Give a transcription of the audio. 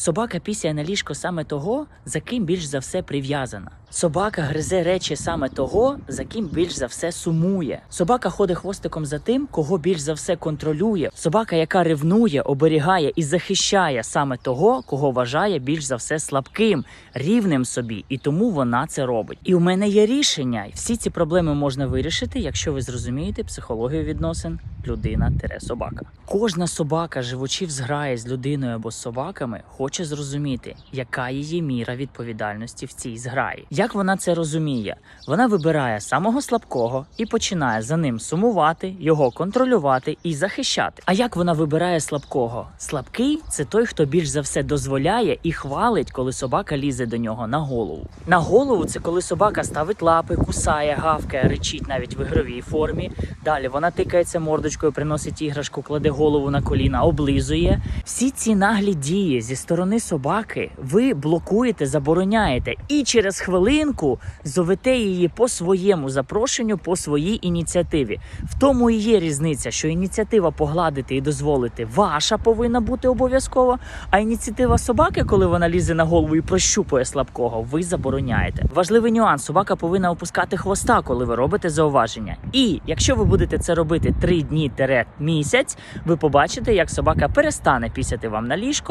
Собака пісяє на ліжко саме того, за ким більш за все прив'язана. Собака гризе речі саме того, за ким більш за все сумує. Собака ходить хвостиком за тим, кого більш за все контролює. Собака, яка ревнує, оберігає і захищає саме того, кого вважає більш за все слабким, рівним собі, і тому вона це робить. І у мене є рішення. Всі ці проблеми можна вирішити, якщо ви зрозумієте психологію відносин людина-собака. Кожна собака, живучи в зграї з людиною або з собаками, хоче зрозуміти, яка її міра відповідальності в цій зграї. Як вона це розуміє? Вона вибирає самого слабкого і починає за ним сумувати, його контролювати і захищати. А як вона вибирає слабкого? Слабкий це той, хто більш за все дозволяє і хвалить, коли собака лізе до нього на голову. На голову це коли собака ставить лапи, кусає, гавкає, речить навіть в ігровій формі. Далі вона тикається мордочкою, приносить іграшку, кладе голову на коліна, облизує. Всі ці наглі дії зі сторони собаки ви блокуєте, забороняєте, і через хвилинку зовете її по своєму запрошенню, по своїй ініціативі. В тому і є різниця, що ініціатива погладити і дозволити ваша повинна бути обов'язково. А ініціатива собаки, коли вона лізе на голову і прощупує слабкого, ви забороняєте. Важливий нюанс: собака повинна опускати хвоста, коли ви робите зауваження. І якщо ви будете це робити 3 дні місяць, ви побачите, як собака перестане пісяти вам на ліжко